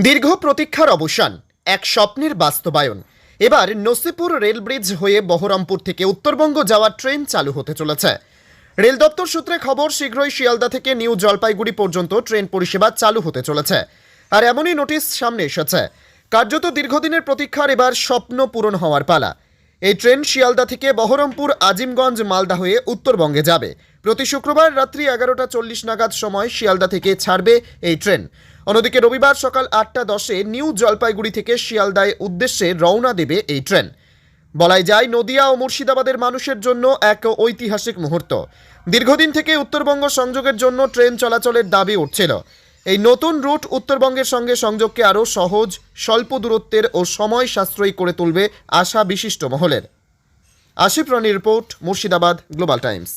দীর্ঘ প্রতীক্ষার অবসান, এক স্বপ্নের বাস্তবায়ন। এবার নসিপুর রেল ব্রিজ হয়ে বহরমপুর থেকে উত্তরবঙ্গ যাওয়ার ট্রেন চালু হতে চলেছে। রেল দপ্তর সূত্রে খবর, শীঘ্রই শিয়ালদা থেকে নিউ জলপাইগুড়ি পর্যন্ত ট্রেন পরিষেবা চালু হতে চলেছে। আর এমনই নোটিশ সামনে এসেছে। কার্যত দীর্ঘদিনের প্রতীক্ষার এবার স্বপ্ন পূরণ হওয়ার পালা। এই ট্রেন শিয়ালদা থেকে বহরমপুর, আজিমগঞ্জ, মালদা হয়ে উত্তরবঙ্গে যাবে। প্রতি শুক্রবার রাত্রি এগারোটা চল্লিশ নাগাদ সময় শিয়ালদা থেকে ছাড়বে এই ট্রেন। অন্যদিকে রবিবার সকাল আটটা দশে নিউ জলপাইগুড়ি থেকে শিয়ালদায় উদ্দেশ্যে রওনা দেবে এই ট্রেন। বলাই যায়, নদিয়া ও মুর্শিদাবাদের মানুষের জন্য এক ঐতিহাসিক মুহূর্ত। দীর্ঘদিন থেকে উত্তরবঙ্গ সংযোগের জন্য ট্রেন চলাচলের দাবি উঠছিল। এই নতুন রুট উত্তরবঙ্গের সঙ্গে সংযোগকে আরও সহজ, স্বল্প দূরত্বের ও সময় সাশ্রয়ী করে তুলবে আশা বিশিষ্ট মহলের। Ashif Rani report, Murshidabad, Global Times.